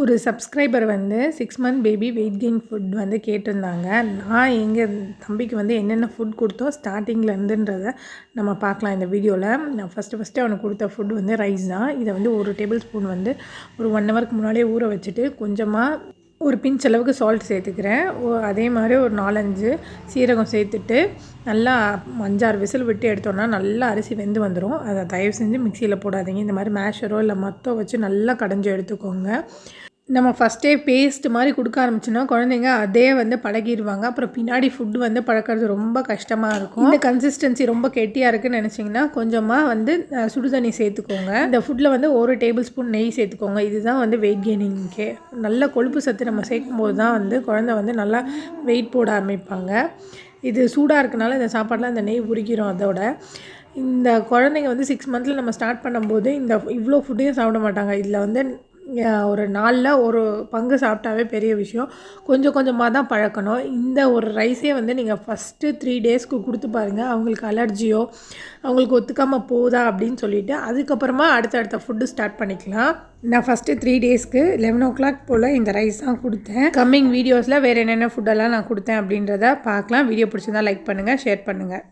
ஒரு சப்ஸ்கிரைபர் வந்து six month baby weight gain food வந்து கேட்டிருந்தாங்க. நான் எங்கள் தம்பிக்கு வந்து என்னென்ன ஃபுட் கொடுத்தோம் ஸ்டார்டிங்லேருந்துன்றதை நம்ம பார்க்கலாம் இந்த வீடியோவில் நான் ஃபஸ்ட்டு ஃபஸ்ட்டு அவனுக்கு கொடுத்த ஃபுட் வந்து ரைஸ் தான். இதை வந்து ஒரு டேபிள் ஸ்பூன் வந்து ஒரு ஒன் ஹவருக்கு முன்னாடியே ஊற வச்சுட்டு கொஞ்சமாக ஒரு பிஞ்ச் அளவுக்கு சால்ட் சேர்த்துக்கிறேன். ஓ- அதே மாதிரி ஒரு நாலஞ்சு சீரகம் சேர்த்துட்டு நல்லா அஞ்சாறு விசில் விட்டு எடுத்தோன்னா நல்லா அரிசி வெந்து வந்துடும் அதை தயவு செஞ்சு மிக்சியில் போடாதீங்க. இந்த மாதிரி மேஷரோ இல்லை மத்தோ வச்சு நல்லா கடைஞ்சி எடுத்துக்கோங்க. நம்ம ஃபஸ்ட்டே பேஸ்ட் மாதிரி கொடுக்க ஆரம்பிச்சோன்னா குழந்தைங்க அதே வந்து பழகிடுவாங்க அப்புறம் பின்னாடி ஃபுட் வந்து பழக்கிறது ரொம்ப கஷ்டமாக இருக்கும். இந்த கன்சிஸ்டன்சி ரொம்ப கெட்டியாக இருக்குன்னு நினச்சிங்கன்னா கொஞ்சமாக வந்து சுடு சுடுதண்ணி சேர்த்துக்கோங்க. இந்த ஃபுட்டில் வந்து ஒரு டேபிள் ஸ்பூன் நெய் சேர்த்துக்கோங்க. இதுதான் வந்து வெயிட் கெய்னிங்க்கே நல்ல கொழுப்பு சத்து நம்ம சேர்க்கும் போது தான் வந்து குழந்தை வந்து நல்லா வெயிட் போட ஆரம்பிப்பாங்க. இது சூடாக இருக்கனால இந்த சாப்பாட்டில் அந்த நெய் உரிக்கிறோம் அதோட. இந்த குழந்தைங்க வந்து சிக்ஸ் மந்த்தில் நம்ம ஸ்டார்ட் பண்ணும்போது இந்த இவ்வளோ ஃபுட்டையும் சாப்பிட மாட்டாங்க. இதில் வந்து ஒரு நாளில் ஒரு பங்கு சாப்பிட்டாவே பெரிய விஷயம். கொஞ்சம் கொஞ்சமாக தான் பழக்கணும். இந்த ஒரு ரைஸே வந்து நீங்கள் ஃபஸ்ட்டு த்ரீ டேஸ்க்கு கொடுத்து பாருங்கள் அவங்களுக்கு அலர்ஜியோ அவங்களுக்கு ஒத்துக்காமல் போதா அப்படின்னு சொல்லிவிட்டு அதுக்கப்புறமா அடுத்தடுத்த ஃபுட்டு ஸ்டார்ட் பண்ணிக்கலாம். நான் ஃபஸ்ட்டு த்ரீ டேஸ்க்கு லெவன் ஓ கிளாக் போல் இந்த ரைஸ் தான் கொடுத்தேன். கம்மிங் வீடியோஸில் வேறு என்னென்ன ஃபுட்டெல்லாம் நான் கொடுத்தேன் அப்படின்றத பார்க்கலாம். வீடியோ பிடிச்சிருந்தா லைக் பண்ணுங்கள் ஷேர் பண்ணுங்கள்